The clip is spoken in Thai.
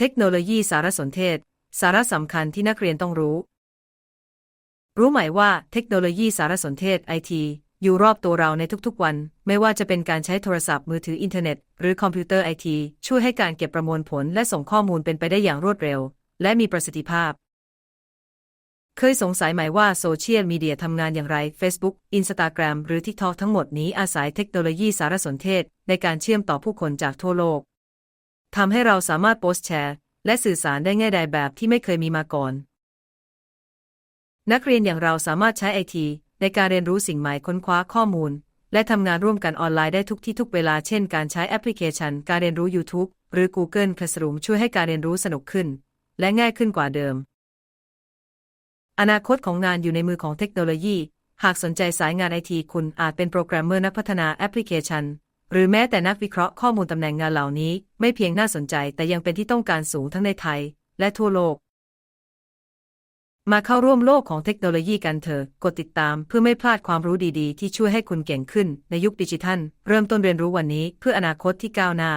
เทคโนโลยีสารสนเทศ สาระสำคัญที่นักเรียนต้องรู้ รู้ไหมว่าเทคโนโลยีสารสนเทศไอทีอยู่รอบตัวเราในทุกๆวัน ไม่ว่าจะเป็นการใช้โทรศัพท์มือถืออินเทอร์เน็ต หรือคอมพิวเตอร์ไอทีช่วยให้การเก็บประมวลผลและส่งข้อมูลเป็นไปได้อย่างรวดเร็ว และมีประสิทธิภาพ เคยสงสัยไหมว่าโซเชียลมีเดียทำงานอย่างไร Facebook Instagram หรือ TikTok ทั้งหมดนี้อาศัยเทคโนโลยีสารสนเทศ ในการเชื่อมต่อผู้คนจากทั่วโลก ทำให้เราสามารถโพสต์แชร์ และสื่อสารได้ง่ายดายแบบที่ไม่เคยมีมาก่อน นักเรียนอย่างเราสามารถใช้ไอทีในการเรียนรู้สิ่งใหม่ค้นคว้าข้อมูล และทำงานร่วมกันออนไลน์ได้ทุกที่ทุกเวลาเช่นการใช้แอปพลิเคชัน การเรียนรู้ YouTube หรือ Google Classroom ช่วยให้การเรียนรู้สนุกขึ้น และง่ายขึ้นกว่าเดิม อนาคตของงานอยู่ในมือของเทคโนโลยี หากสนใจสายงานไอทีคุณอาจเป็นโปรแกรมเมอร์นักพัฒนาแอปพลิเคชัน หรือแม้แต่นักวิเคราะห์ข้อมูลตำแหน่งงานเหล่านี้ไม่เพียงน่าสนใจแต่ยังเป็นที่ต้องการสูงทั้งในไทย และทั่วโลก มาเข้าร่วมโลกของเทคโนโลยีกันเถอะ กดติดตามเพื่อไม่พลาดความรู้ดีๆ ที่ช่วยให้คุณเก่งขึ้นในยุคดิจิทัล เริ่มต้นเรียนรู้วันนี้เพื่ออนาคตที่ก้าวหน้า